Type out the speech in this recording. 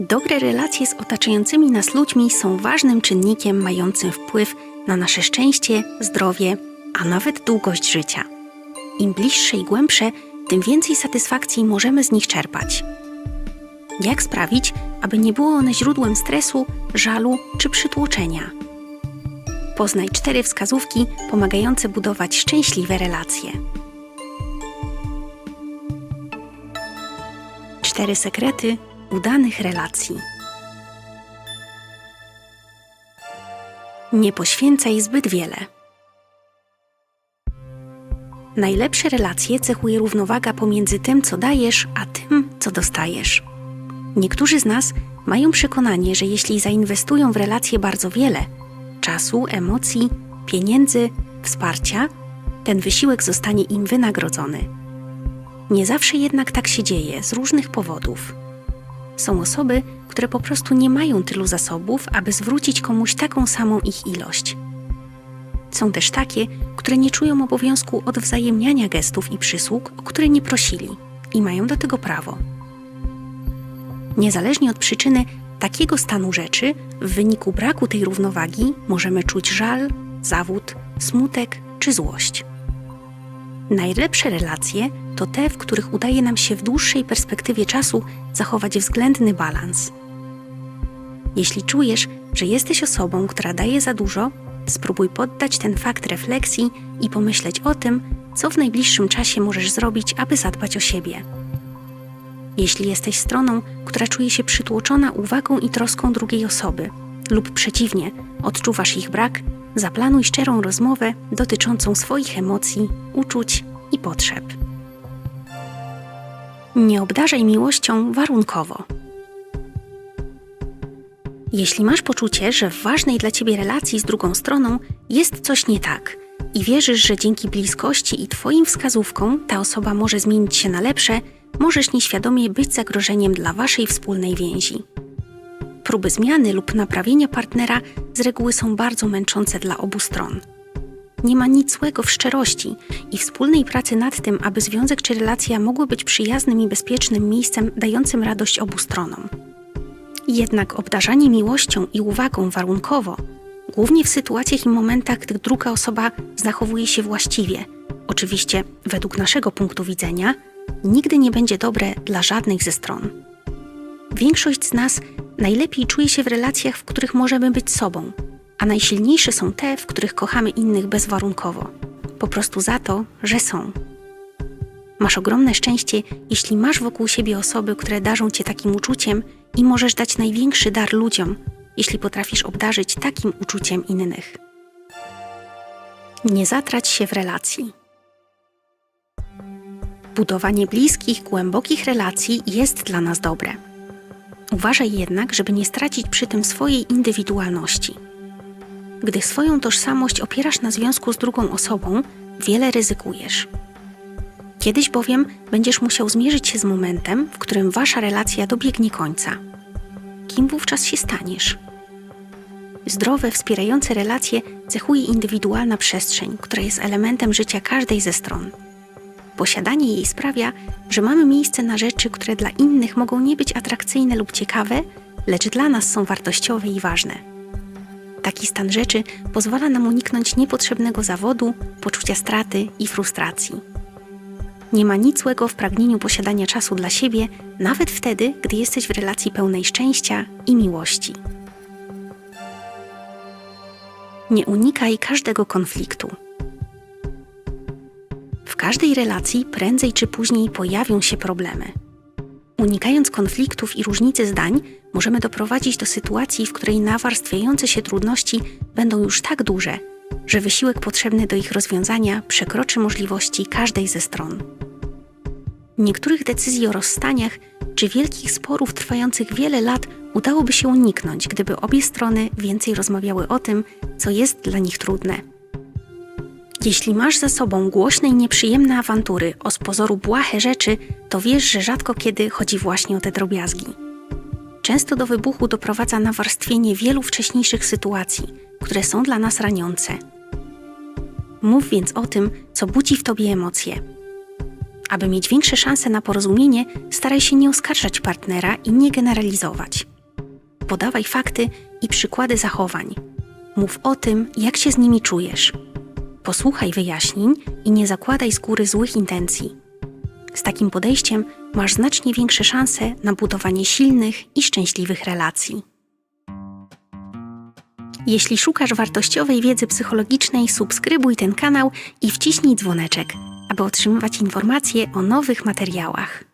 Dobre relacje z otaczającymi nas ludźmi są ważnym czynnikiem mającym wpływ na nasze szczęście, zdrowie, a nawet długość życia. Im bliższe i głębsze, tym więcej satysfakcji możemy z nich czerpać. Jak sprawić, aby nie było one źródłem stresu, żalu czy przytłoczenia? Poznaj cztery wskazówki pomagające budować szczęśliwe relacje. Cztery sekrety udanych relacji. Nie poświęcaj zbyt wiele. Najlepsze relacje cechuje równowaga pomiędzy tym, co dajesz, a tym, co dostajesz. Niektórzy z nas mają przekonanie, że jeśli zainwestują w relacje bardzo wiele czasu, emocji, pieniędzy, wsparcia, ten wysiłek zostanie im wynagrodzony. Nie zawsze jednak tak się dzieje z różnych powodów. Są osoby, które po prostu nie mają tylu zasobów, aby zwrócić komuś taką samą ich ilość. Są też takie, które nie czują obowiązku odwzajemniania gestów i przysług, o które nie prosili i mają do tego prawo. Niezależnie od przyczyny takiego stanu rzeczy, w wyniku braku tej równowagi możemy czuć żal, zawód, smutek czy złość. Najlepsze relacje to te, w których udaje nam się w dłuższej perspektywie czasu zachować względny balans. Jeśli czujesz, że jesteś osobą, która daje za dużo, spróbuj poddać ten fakt refleksji i pomyśleć o tym, co w najbliższym czasie możesz zrobić, aby zadbać o siebie. Jeśli jesteś stroną, która czuje się przytłoczona uwagą i troską drugiej osoby, lub przeciwnie, odczuwasz ich brak, zaplanuj szczerą rozmowę dotyczącą swoich emocji, uczuć i potrzeb. Nie obdarzaj miłością warunkowo. Jeśli masz poczucie, że w ważnej dla ciebie relacji z drugą stroną jest coś nie tak i wierzysz, że dzięki bliskości i Twoim wskazówkom ta osoba może zmienić się na lepsze, możesz nieświadomie być zagrożeniem dla Waszej wspólnej więzi. Próby zmiany lub naprawienia partnera z reguły są bardzo męczące dla obu stron. Nie ma nic złego w szczerości i wspólnej pracy nad tym, aby związek czy relacja mogły być przyjaznym i bezpiecznym miejscem dającym radość obu stronom. Jednak obdarzanie miłością i uwagą warunkowo, głównie w sytuacjach i momentach, gdy druga osoba zachowuje się właściwie, oczywiście według naszego punktu widzenia, nigdy nie będzie dobre dla żadnej ze stron. Większość z nas najlepiej czuje się w relacjach, w których możemy być sobą, a najsilniejsze są te, w których kochamy innych bezwarunkowo, po prostu za to, że są. Masz ogromne szczęście, jeśli masz wokół siebie osoby, które darzą cię takim uczuciem i możesz dać największy dar ludziom, jeśli potrafisz obdarzyć takim uczuciem innych. Nie zatrać się w relacji. Budowanie bliskich, głębokich relacji jest dla nas dobre. Uważaj jednak, żeby nie stracić przy tym swojej indywidualności. Gdy swoją tożsamość opierasz na związku z drugą osobą, wiele ryzykujesz. Kiedyś bowiem będziesz musiał zmierzyć się z momentem, w którym wasza relacja dobiegnie końca. Kim wówczas się staniesz? Zdrowe, wspierające relacje cechuje indywidualna przestrzeń, która jest elementem życia każdej ze stron. Posiadanie jej sprawia, że mamy miejsce na rzeczy, które dla innych mogą nie być atrakcyjne lub ciekawe, lecz dla nas są wartościowe i ważne. Taki stan rzeczy pozwala nam uniknąć niepotrzebnego zawodu, poczucia straty i frustracji. Nie ma nic złego w pragnieniu posiadania czasu dla siebie, nawet wtedy, gdy jesteś w relacji pełnej szczęścia i miłości. Nie unikaj każdego konfliktu. W każdej relacji prędzej czy później pojawią się problemy. Unikając konfliktów i różnicy zdań, możemy doprowadzić do sytuacji, w której nawarstwiające się trudności będą już tak duże, że wysiłek potrzebny do ich rozwiązania przekroczy możliwości każdej ze stron. Niektórych decyzji o rozstaniach czy wielkich sporów trwających wiele lat udałoby się uniknąć, gdyby obie strony więcej rozmawiały o tym, co jest dla nich trudne. Jeśli masz za sobą głośne i nieprzyjemne awantury o z pozoru błahe rzeczy, to wiesz, że rzadko kiedy chodzi właśnie o te drobiazgi. Często do wybuchu doprowadza nawarstwienie wielu wcześniejszych sytuacji, które są dla nas raniące. Mów więc o tym, co budzi w tobie emocje. Aby mieć większe szanse na porozumienie, staraj się nie oskarżać partnera i nie generalizować. Podawaj fakty i przykłady zachowań. Mów o tym, jak się z nimi czujesz. Posłuchaj wyjaśnień i nie zakładaj z góry złych intencji. Z takim podejściem masz znacznie większe szanse na budowanie silnych i szczęśliwych relacji. Jeśli szukasz wartościowej wiedzy psychologicznej, subskrybuj ten kanał i wciśnij dzwoneczek, aby otrzymywać informacje o nowych materiałach.